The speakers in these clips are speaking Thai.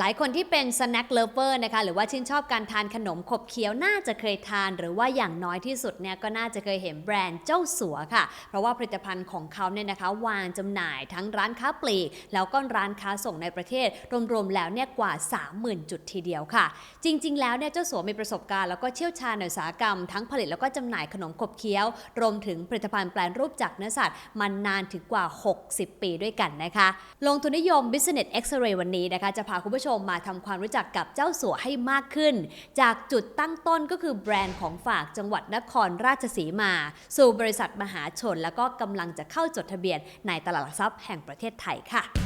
หลายคนที่เป็นสแน็คเลเวอร์นะคะหรือว่าชื่นชอบการทานขนมขบเคี้ยวน่าจะเคยทาน หรือว่าอย่างน้อยที่สุดเนี่ยก็น่าจะเคยเห็นแบรนด์เจ้าสัวค่ะ เพราะว่าผลิตภัณฑ์ของเขาเนี่ยนะคะ วางจำหน่ายทั้งร้านค้าปลีก แล้วก็ร้านค้าส่งในประเทศ รวมๆแล้วเนี่ยกว่า 30,000 จุดทีเดียวค่ะ จริง ๆ แล้วเนี่ยเจ้าสัวมีประสบการณ์แล้วก็เชี่ยวชาญในอุตสาหกรรม ทั้งผลิตแล้วก็จำหน่ายขนมขบเคี้ยว รวมถึงผลิตภัณฑ์แปลรูปจากเนื้อสัตว์มานานถึงกว่า 60 ปีด้วยกันนะคะ ลงทุนนิยม Business X-ray วันนี้นะคะจะพาคุณผู้ชมมาทำความรู้จักกับเจ้าสัวให้มากขึ้น จากจุดตั้งต้นก็คือแบรนด์ของฝากจังหวัดนครราชสีมา สู่บริษัทมหาชน แล้วก็กำลังจะเข้าจดทะเบียนในตลาดหลักทรัพย์แห่งประเทศไทยค่ะ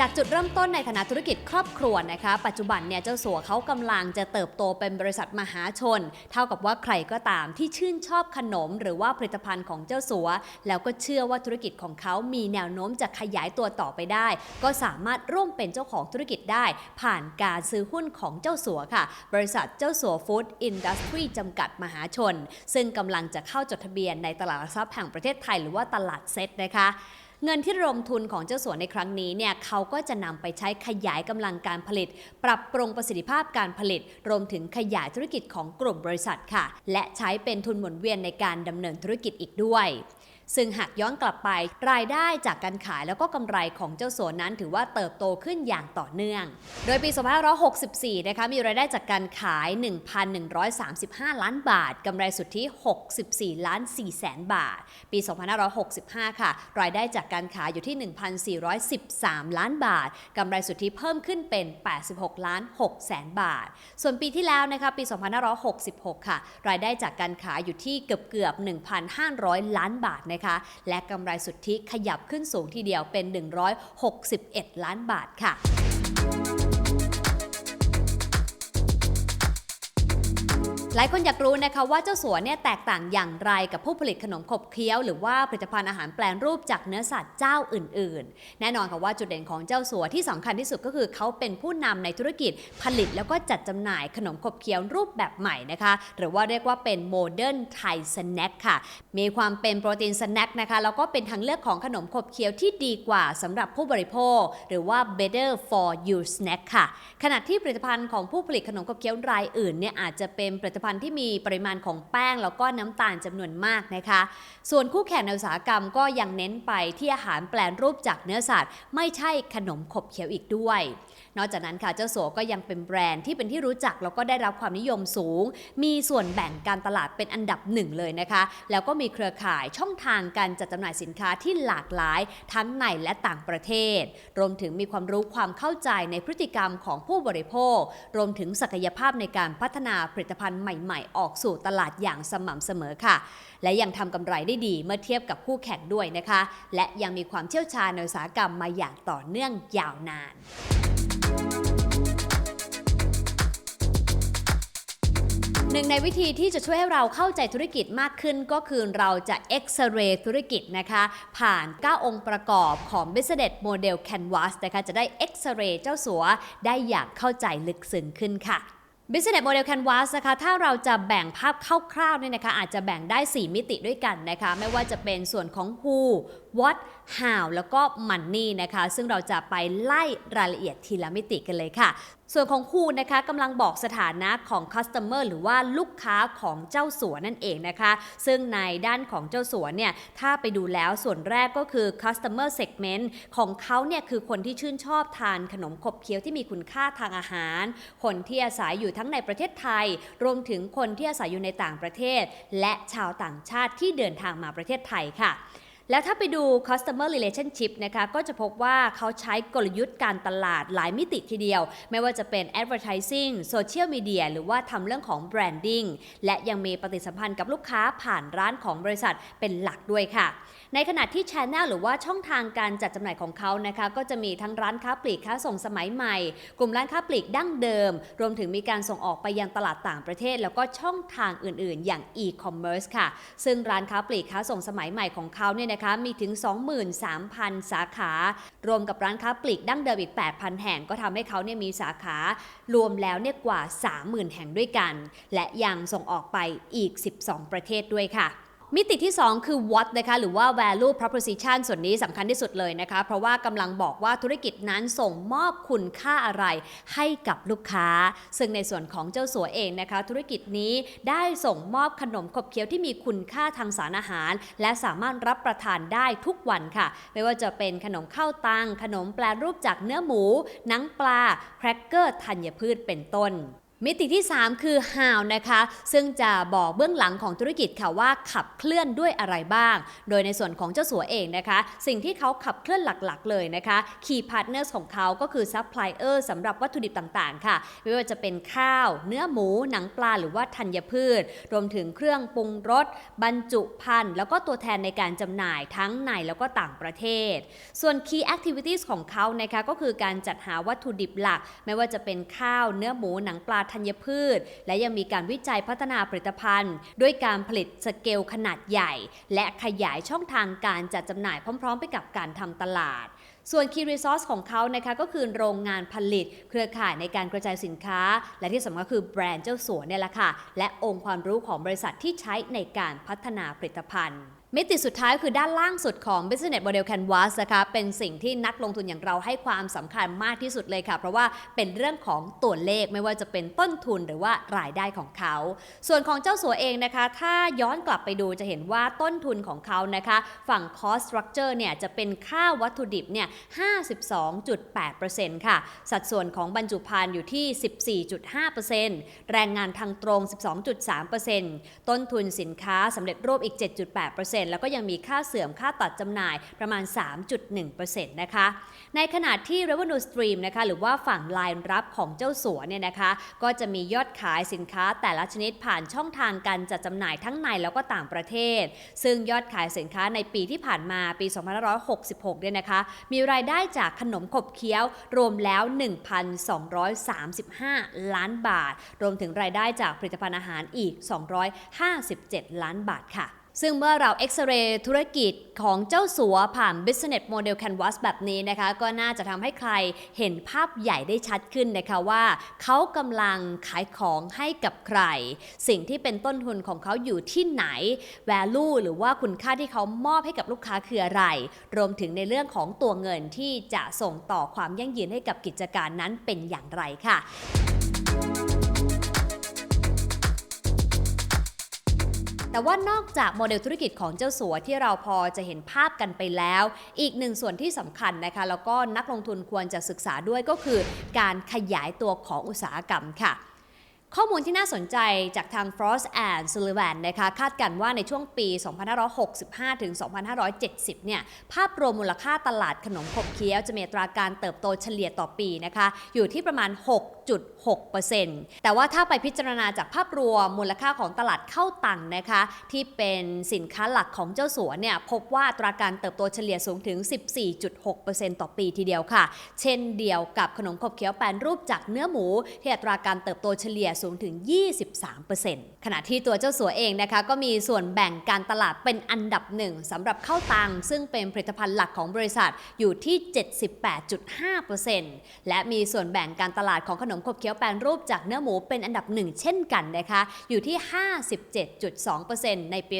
จากจุดเริ่มต้นในฐานะธุรกิจครอบครัวนะคะ ปัจจุบันเนี่ยเจ้าสัวเขากำลังจะเติบโตเป็นบริษัทมหาชน เท่ากับว่าใครก็ตามที่ชื่นชอบขนม หรือว่าผลิตภัณฑ์ของเจ้าสัว แล้วก็เชื่อว่าธุรกิจของเขามีแนวโน้มจะขยายตัวต่อไปได้ ก็สามารถร่วมเป็นเจ้าของธุรกิจได้ ผ่านการซื้อหุ้นของเจ้าสัวค่ะ บริษัทเจ้าสัวฟู้ดอินดัสทรีจำกัดมหาชน ซึ่งกำลังจะเข้าจดทะเบียนในตลาดหลักทรัพย์แห่งประเทศไทยหรือว่าตลาดเซ็ตนะคะ เงินที่ระดมทุนของเจ้าสัวในครั้งนี้เนี่ยเขาก็จะนำไปใช้ขยายกำลังการผลิต ปรับปรุงประสิทธิภาพการผลิต รวมถึงขยายธุรกิจของกลุ่มบริษัทค่ะ และใช้เป็นทุนหมุนเวียนในการดำเนินธุรกิจอีกด้วย ซึ่งหากย้อนกลับไปรายได้จากการขายแล้วก็กำไรของเจ้าสัวนั้นถือว่าเติบโตขึ้นอย่างต่อเนื่อง โดยปี 2564 นะคะมีรายได้จากการขาย 1,135 ล้านบาทกำไรสุทธิ 64 ล้าน4แสนบาท ปี 2565 ค่ะ รายได้จากการขายอยู่ที่ 1,413 ล้านบาทกำไรสุทธิเพิ่มขึ้นเป็น 86 ล้าน6แสนบาท ส่วนปีที่แล้วนะคะปี 2566 ค่ะ รายได้จากการขายอยู่ที่เกือบเกือบๆ1,500 ล้านบาทนะคะ และกำไรสุทธิขยับขึ้นสูงทีเดียวเป็น 161 ล้านบาทค่ะ หลายคนอยากรู้นะคะว่าเจ้าสัวเนี่ยแตกต่างอย่างไรกับผู้ผลิตขนมขบเคี้ยว หรือว่าผลิตภัณฑ์อาหารแปลรูปจากเนื้อสัตว์เจ้าอื่น ๆ แน่นอนค่ะว่าจุดเด่นของเจ้าสัวที่สำคัญที่สุดก็คือเขาเป็นผู้นำในธุรกิจผลิตแล้วก็จัดจำหน่ายขนมขบเคี้ยวรูปแบบใหม่นะคะ หรือว่าเรียกว่าเป็นโมเดิร์นไทยสแน็คค่ะ มีความเป็นโปรตีนสแน็คนะคะแล้วก็เป็นทางเลือกของขนมขบเคี้ยวที่ดีกว่าสำหรับผู้บริโภค หรือว่า better for you snack ค่ะ ขณะที่ผลิตภัณฑ์ของผู้ผลิตขนมขบเคี้ยวรายอื่นเนี่ยอาจจะเป็นผลิตภัณฑ์ที่มีปริมาณของแป้งแล้วก็น้ำตาลจำนวนมากนะคะ ส่วนคู่แข่งในอุตสาหกรรมก็ยังเน้นไปที่อาหารแปลรูปจากเนื้อสัตว์ ไม่ใช่ขนมขบเคี้ยวอีกด้วย นอกจากนั้นค่ะเจ้าสัวก็ยังเป็นแบรนด์ที่เป็นที่รู้จักแล้วก็ได้รับความนิยมสูง มีส่วนแบ่งการตลาดเป็นอันดับหนึ่งเลยนะคะ แล้วก็มีเครือข่ายช่องทางการจัดจำหน่ายสินค้าที่หลากหลายทั้งในและต่างประเทศ รวมถึงมีความรู้ความเข้าใจในพฤติกรรมของผู้บริโภค รวมถึงศักยภาพในการพัฒนาผลิตภัณฑ์ใหม่ๆ ออกสู่ตลาดอย่างสม่ำเสมอค่ะ และยังทำกำไรได้ดีเมื่อเทียบกับคู่แข่งด้วยนะคะ และยังมีความเชี่ยวชาญในอุตสาหกรรมมาอย่างต่อเนื่องยาวนานหนึ่งในวิธีที่จะช่วยให้เราเข้าใจธุรกิจมากขึ้นก็คือเราจะเอ็กซเรย์ธุรกิจนะคะ ผ่าน 9 องค์ประกอบของ Business Model Canvas นะคะจะได้เอ็กซเรย์เจ้าสัวได้อย่างเข้าใจลึกซึ้งขึ้นค่ะ Business Model Canvas นะคะ ถ้าเราจะแบ่งภาพคร่าวๆเนี่ยนะคะ อาจจะแบ่งได้ 4 มิติด้วยกันนะคะ ไม่ว่าจะเป็นส่วนของ who what how แล้วก็ money นะคะ ซึ่งเราจะไปไล่รายละเอียดทีละมิติกันเลยค่ะ ส่วนของ who นะคะกำลังบอกสถานะของ customer หรือว่าลูกค้าของเจ้าสัวนั่นเองนะคะ ซึ่งในด้านของเจ้าสัวเนี่ยถ้าไปดูแล้วส่วนแรกก็คือ customer segment ของเขาเนี่ยคือคนที่ชื่นชอบทานขนมขบเคี้ยวที่มีคุณค่าทางอาหาร คนที่อาศัยอยู่ทั้งในประเทศไทย รวมถึงคนที่อาศัยอยู่ในต่างประเทศ และชาวต่างชาติที่เดินทางมาประเทศไทยค่ะ แล้วถ้าไปดู customer relationship นะคะก็จะพบว่าเขาใช้กลยุทธ์การตลาดหลายมิติทีเดียว ไม่ว่าจะเป็น advertising social media หรือว่าทำเรื่องของ branding และยังมีปฏิสัมพันธ์กับลูกค้าผ่านร้านของบริษัทเป็นหลักด้วยค่ะ ในขณะที่ Channel หรือว่าช่องทางการจัดจำหน่ายของเขานะคะก็จะมีทั้งร้านค้าปลีกค้าส่งสมัยใหม่ กลุ่มร้านค้าปลีกดั้งเดิม รวมถึงมีการส่งออกไปยังตลาดต่างประเทศ แล้วก็ช่องทางอื่น ๆ อย่าง e-commerce ค่ะ ซึ่งร้านค้าปลีกค้าส่งสมัยใหม่ของเขาเนี่ยนะคะมีถึง 23,000 สาขารวมกับร้านค้าปลีกดั้งเดิมอีก 8,000 แห่งก็ทำให้เขาเนี่ยมีสาขารวมแล้วเนี่ยกว่า 30,000 แห่งด้วยกัน และยังส่งออกไปอีก 12 ประเทศด้วยค่ะ มิติที่ 2 คือ what นะคะหรือว่า value proposition ส่วนนี้สำคัญที่สุดเลยนะคะ เพราะว่ากำลังบอกว่าธุรกิจนั้นส่งมอบคุณค่าอะไรให้กับลูกค้า ซึ่งในส่วนของเจ้าสัวเองนะคะ ธุรกิจนี้ได้ส่งมอบขนมขบเคี้ยวที่มีคุณค่าทางสารอาหาร และสามารถรับประทานได้ทุกวันค่ะ ไม่ว่าจะเป็นขนมข้าวตังขนมแปลรูปจากเนื้อหมู หนังปลาแครกเกอร์ธัญพืชเป็นต้น มิติที่ 3 คือ how นะคะ ซึ่งจะบอกเบื้องหลังของธุรกิจค่ะว่าขับเคลื่อนด้วยอะไรบ้าง โดยในส่วนของเจ้าสัวเองนะคะ สิ่งที่เขาขับเคลื่อนหลักๆ เลยนะคะ key partners ของเขาก็คือ supplier สำหรับวัตถุดิบต่างๆ ค่ะ ไม่ว่าจะเป็นข้าว เนื้อหมู หนังปลาหรือว่าธัญพืช รวมถึงเครื่องปรุงรส บรรจุภัณฑ์แล้วก็ตัวแทนในการจำหน่ายทั้งในแล้วก็ต่างประเทศ ส่วน key activities ของเขานะคะก็คือการจัดหาวัตถุดิบหลัก ไม่ว่าจะเป็นข้าว เนื้อหมู หนังปลาธัญพืช และยังมีการวิจัยพัฒนาผลิตภัณฑ์ ด้วยการผลิตสเกลขนาดใหญ่ และขยายช่องทางการจัดจำหน่ายพร้อม ๆ ไปกับการทำตลาดส่วน Key Resource ของเขานะคะก็คือโรงงานผลิต เครือข่ายในการกระจายสินค้า และที่สำคัญคือแบรนด์เจ้าสัวเนี่ยแหละค่ะ และองค์ความรู้ของบริษัทที่ใช้ในการพัฒนาผลิตภัณฑ์ มิติสุดท้ายคือด้านล่างสุดของ Business Model Canvas นะคะเป็นสิ่งที่นักลงทุนอย่างเราให้ความสำคัญมากที่สุดเลยค่ะ เพราะว่าเป็นเรื่องของตัวเลขไม่ว่าจะเป็นต้นทุนหรือว่ารายได้ของเขา ส่วนของเจ้าสัวเองนะคะ ถ้าย้อนกลับไปดูจะเห็นว่าต้นทุนของเขานะคะ ฝั่ง cost structure เนี่ยจะเป็นค่าวัตถุดิบเนี่ย 52.8%ค่ะ สัดส่วนของบรรจุภัณฑ์อยู่ที่ 14.5%แรงงานทางตรง 12.3%ต้นทุนสินค้าสำเร็จรูปอีก 7.8%แล้วก็ยังมีค่าเสื่อมค่าตัดจำหน่ายประมาณ 3.1%นะคะ ในขณะที่ revenue stream นะคะหรือว่าฝั่งรายรับของเจ้าสัวเนี่ยนะคะ ก็จะมียอดขายสินค้าแต่ละชนิดผ่านช่องทางการจัดจำหน่ายทั้งในแล้วก็ต่างประเทศ ซึ่งยอดขายสินค้าในปีที่ผ่านมาปี 2566 เนี่ยนะคะ มีรายได้จากขนมขบเคี้ยวรวมแล้ว 1,235 ล้านบาท รวมถึงรายได้จากผลิตภัณฑ์อาหารอีก 257 ล้านบาทค่ะ ซึ่งเมื่อเราเอ็กซเรย์ธุรกิจของเจ้าสัวผ่าน Business Model Canvas แบบนี้นะคะ ก็น่าจะทำให้ใครเห็นภาพใหญ่ได้ชัดขึ้นนะคะว่า เขากำลังขายของให้กับใคร สิ่งที่เป็นต้นทุนของเขาอยู่ที่ไหน value หรือว่าคุณค่าที่เขามอบให้กับลูกค้าคืออะไร รวมถึงในเรื่องของตัวเงินที่จะส่งต่อความยั่งยืนให้กับกิจการนั้นเป็นอย่างไรค่ะ แต่ว่านอกจากโมเดลธุรกิจของเจ้าสัวที่เราพอจะเห็นภาพกันไปแล้ว อีกหนึ่งส่วนที่สำคัญนะคะ แล้วก็นักลงทุนควรจะศึกษาด้วยก็คือ การขยายตัวของอุตสาหกรรมค่ะข้อมูลที่น่าสนใจจากทาง Frost and Sullivan นะคะคาดกันว่าในช่วงปี 2565 ถึง 2570 เนี่ย ภาพรวมมูลค่าตลาดขนมขบเคี้ยวจะมีตราการเติบโตเฉลี่ยต่อปีนะคะ อยู่ที่ประมาณ 6.6%แต่ว่าถ้าไปพิจารณาจากภาพรวมมูลค่าของตลาดเข้าตังค์นะคะ ที่เป็นสินค้าหลักของเจ้าสัวเนี่ยพบว่าตราการเติบโตเฉลี่ยสูงถึง 14.6%ต่อปีทีเดียวค่ะ เช่นเดียวกับขนมขบเคี้ยวแปรรูปจากเนื้อหมู ที่อัตราการเติบโตเฉลี่ยสูงถึง 23%ขณะที่ตัวเจ้าสัวเองนะคะ ก็มีส่วนแบ่งการตลาดเป็นอันดับหนึ่งสำหรับข้าวตังซึ่งเป็นผลิตภัณฑ์หลักของบริษัทอยู่ที่ 78.5%และมีส่วนแบ่งการตลาดของขนมขบเคี้ยวแปรรูปจากเนื้อหมูเป็นอันดับหนึ่งเช่นกันนะคะ อยู่ที่ 57.2%ในปี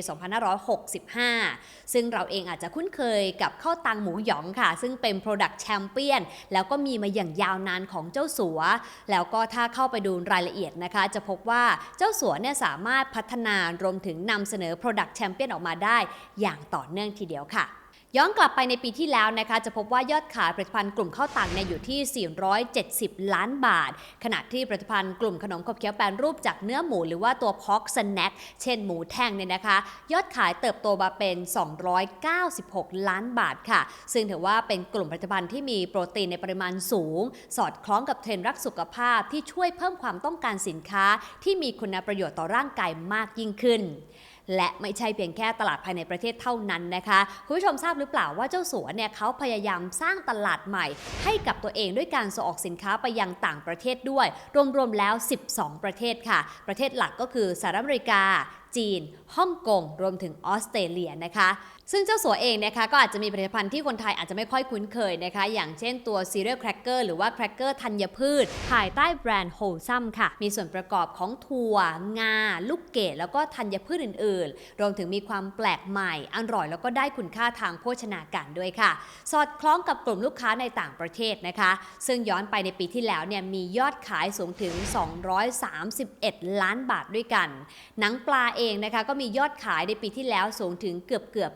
2565 ซึ่งเราเองอาจจะคุ้นเคยกับข้าวตังหมูหยองค่ะ ซึ่งเป็น Product Champion แล้วก็มีมาอย่างยาวนานของเจ้าสัว แล้วก็ถ้าเข้าไปดูรายละเอียดนะคะ จะพบว่าเจ้าสัวเนี่ยสามารถพัฒนารวมถึงนำเสนอ Product Champion ออกมาได้ อย่างต่อเนื่องทีเดียวค่ะ ย้อนกลับไปในปีที่แล้วนะคะจะพบว่ายอดขายผลิตภัณฑ์กลุ่มข้าวตังเนี่ยอยู่ที่ 470 ล้านบาท ขณะที่ผลิตภัณฑ์กลุ่มขนมขบเคี้ยวแปรรูปจากเนื้อหมูหรือว่าตัวพ็อกสแน็คเช่นหมูแท่งเนี่ยนะคะ ยอดขายเติบโตมาเป็น 296 ล้านบาทค่ะ ซึ่งถือว่าเป็นกลุ่มผลิตภัณฑ์ที่มีโปรตีนในปริมาณสูง สอดคล้องกับเทรนด์รักสุขภาพที่ช่วยเพิ่มความต้องการสินค้าที่มีคุณประโยชน์ต่อร่างกายมากยิ่งขึ้น และไม่ใช่เพียงแค่ตลาดภายในประเทศเท่านั้นนะคะคุณผู้ชมทราบหรือเปล่าว่าเจ้าสัวเนี่ยเขาพยายามสร้างตลาดใหม่ ให้กับตัวเองด้วยการส่งออกสินค้าไปยังต่างประเทศด้วย รวมๆแล้ว 12 ประเทศค่ะ ประเทศหลักก็คือสหรัฐอเมริกา จีน ฮ่องกง รวมถึงออสเตรเลียนะคะ ซึ่งเจ้าสัวเองนะคะก็อาจจะมีผลิตภัณฑ์ที่คนไทยอาจจะไม่ค่อยคุ้นเคยนะคะ อย่างเช่นตัวซีเรียลแครกเกอร์หรือว่าแครกเกอร์ธัญพืช ภายใต้แบรนด์โฮลซัมค่ะ มีส่วนประกอบของถั่ว งา ลูกเกดแล้วก็ธัญพืชอื่น ๆ รวมถึงมีความแปลกใหม่ อร่อยแล้วก็ได้คุณค่าทางโภชนาการด้วยค่ะ สอดคล้องกับกลุ่มลูกค้าในต่างประเทศนะคะ ซึ่งย้อนไปในปีที่แล้วเนี่ยมียอดขายสูงถึง 231 ล้านบาทด้วยกัน หนังปลาเองนะคะก็มียอดขายในปีที่แล้วสูงถึงเกือบเกือบ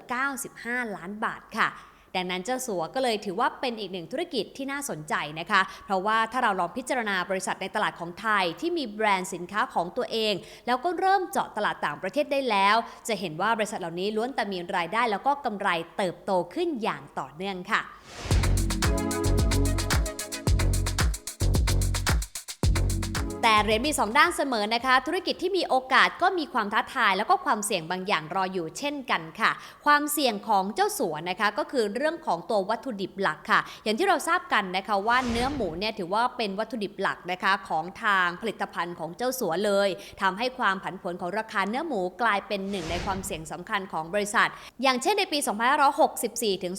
95 ล้านบาทค่ะ ดังนั้นเจ้าสัวก็เลยถือว่าเป็นอีกหนึ่งธุรกิจที่น่าสนใจนะคะ เพราะว่าถ้าเราลองพิจารณาบริษัทในตลาดของไทยที่มีแบรนด์สินค้าของตัวเอง แล้วก็เริ่มเจาะตลาดต่างประเทศได้แล้ว จะเห็นว่าบริษัทเหล่านี้ล้วนแต่มีรายได้ แล้วก็กำไรเติบโตขึ้นอย่างต่อเนื่องค่ะ แต่เหรียญมี 2 ด้านเสมอนะคะ ธุรกิจที่มีโอกาสก็มีความท้าทาย แล้วก็ความเสี่ยงบางอย่างรออยู่เช่นกันค่ะ ความเสี่ยงของเจ้าสัวนะคะก็คือเรื่องของตัววัตถุดิบหลักค่ะ อย่างที่เราทราบกันนะคะว่าเนื้อหมูเนี่ยถือว่าเป็นวัตถุดิบหลักนะคะของทางผลิตภัณฑ์ของเจ้าสัวเลยทำให้ความผันผวนของราคาเนื้อหมูกลายเป็นหนึ่งในความเสี่ยงสำคัญของบริษัท อย่างเช่นในปี 2564 ถึง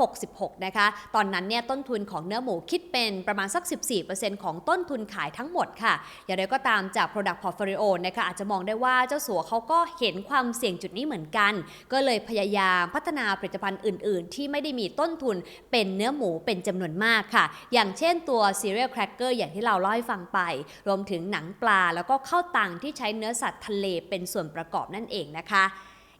2566 นะคะ ตอนนั้นเนี่ยต้นทุนของเนื้อหมูคิดเป็นประมาณสัก 14%ของต้นทุนขายทั้งหมดค่ะอย่างไรก็ตามจาก Product Portfolio นะคะอาจจะมองได้ว่าเจ้าสัวเขาก็เห็นความเสี่ยงจุดนี้เหมือนกัน ก็เลยพยายามพัฒนาผลิตภัณฑ์อื่น ๆ ที่ไม่ได้มีต้นทุนเป็นเนื้อหมูเป็นจำนวนมากค่ะ อย่างเช่นตัว Cereal Cracker อย่างที่เราเล่าให้ฟังไป รวมถึงหนังปลาแล้วก็ข้าวตังที่ใช้เนื้อสัตว์ทะเลเป็นส่วนประกอบนั่นเองนะคะ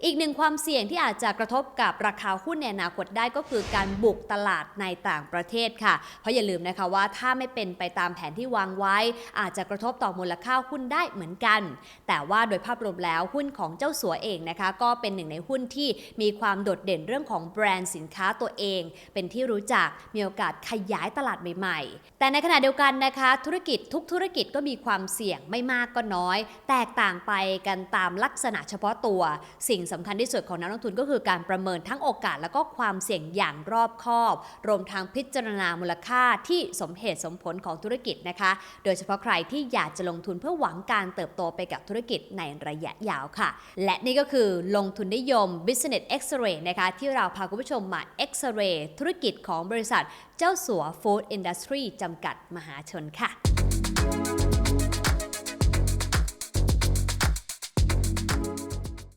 อีกหนึ่งความเสี่ยงที่อาจจะกระทบกับราคาหุ้นในอนาคตได้ก็คือการบุกตลาดในต่างประเทศค่ะ เพราะอย่าลืมนะคะว่าถ้าไม่เป็นไปตามแผนที่วางไว้ อาจจะกระทบต่อมูลค่าหุ้นได้เหมือนกัน แต่ว่าโดยภาพรวมแล้วหุ้นของเจ้าสัวเองนะคะ ก็เป็นหนึ่งในหุ้นที่มีความโดดเด่นเรื่องของแบรนด์สินค้าตัวเอง เป็นที่รู้จักมีโอกาสขยายตลาดใหม่ ๆ แต่ในขณะเดียวกันนะคะ ธุรกิจทุกธุรกิจก็มีความเสี่ยงไม่มากก็น้อย แตกต่างไปกันตามลักษณะเฉพาะตัวสิ่งสำคัญที่สุดของนักลงทุนก็คือการประเมินทั้งโอกาสแล้วก็ความเสี่ยงอย่างรอบคอบ รวมทางพิจารณามูลค่าที่สมเหตุสมผลของธุรกิจนะคะ โดยเฉพาะใครที่อยากจะลงทุนเพื่อหวังการเติบโตไปกับธุรกิจในระยะยาวค่ะ และนี่ก็คือลงทุนนิยม Business X-ray นะคะที่เราพาคุณผู้ชมมา X-ray ธุรกิจของบริษัทเจ้าสัว Food Industry จำกัดมหาชนค่ะ